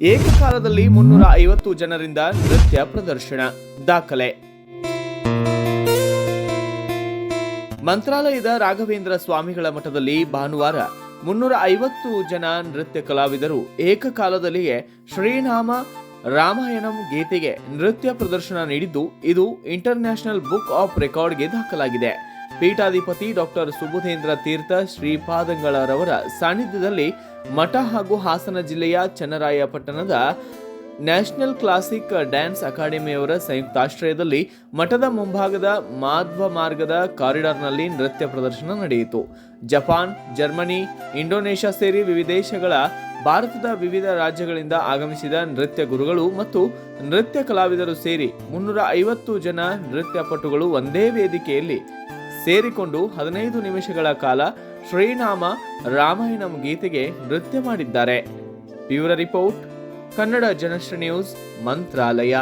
ಏಕಕಾಲದಲ್ಲಿ ಮುನ್ನೂರ ಐವತ್ತು ಜನರಿಂದ ನೃತ್ಯ ಪ್ರದರ್ಶನ, ದಾಖಲೆ. ಮಂತ್ರಾಲಯದ ರಾಘವೇಂದ್ರ ಸ್ವಾಮಿಗಳ ಮಠದಲ್ಲಿ ಭಾನುವಾರ ಮುನ್ನೂರ ಐವತ್ತು ಜನ ನೃತ್ಯ ಕಲಾವಿದರು ಏಕಕಾಲದಲ್ಲಿಯೇ ಶ್ರೀನಾಮ ರಾಮಾಯಣಂ ಗೀತೆಗೆ ನೃತ್ಯ ಪ್ರದರ್ಶನ ನೀಡಿದ್ದು, ಇದು ಇಂಟರ್ನ್ಯಾಷನಲ್ ಬುಕ್ ಆಫ್ ರೆಕಾರ್ಡ್ಗೆ ದಾಖಲಾಗಿದೆ. ಪೀಠಾಧಿಪತಿ ಡಾಕ್ಟರ್ ಸುಬುಧೇಂದ್ರ ತೀರ್ಥ ಶ್ರೀಪಾದಂಗಳರವರ ಸಾನ್ನಿಧ್ಯದಲ್ಲಿ ಮಠ ಹಾಗೂ ಹಾಸನ ಜಿಲ್ಲೆಯ ಚನ್ನರಾಯಪಟ್ಟಣದ ನ್ಯಾಷನಲ್ ಕ್ಲಾಸಿಕ್ ಡ್ಯಾನ್ಸ್ ಅಕಾಡೆಮಿಯವರ ಸಂಯುಕ್ತಾಶ್ರಯದಲ್ಲಿ ಮಠದ ಮುಂಭಾಗದ ಮಾಧ್ವ ಮಾರ್ಗದ ಕಾರಿಡಾರ್ನಲ್ಲಿ ನೃತ್ಯ ಪ್ರದರ್ಶನ ನಡೆಯಿತು. ಜಪಾನ್, ಜರ್ಮನಿ, ಇಂಡೋನೇಷ್ಯಾ ಸೇರಿ ವಿವಿಧ ದೇಶಗಳ ಭಾರತದ ವಿವಿಧ ರಾಜ್ಯಗಳಿಂದ ಆಗಮಿಸಿದ ನೃತ್ಯ ಗುರುಗಳು ಮತ್ತು ನೃತ್ಯ ಕಲಾವಿದರು ಸೇರಿ ಮುನ್ನೂರ ಐವತ್ತು ಜನ ನೃತ್ಯ ಪಟುಗಳು ಒಂದೇ ವೇದಿಕೆಯಲ್ಲಿ ಸೇರಿಕೊಂಡು ಹದಿನೈದು ನಿಮಿಷಗಳ ಕಾಲ ಶ್ರೀನಾಮ ರಾಮಾಯಣಂ ಗೀತೆಗೆ ನೃತ್ಯ ಮಾಡಿದ್ದಾರೆ. Bureau report, Kannada Janashree news, Mantralaya.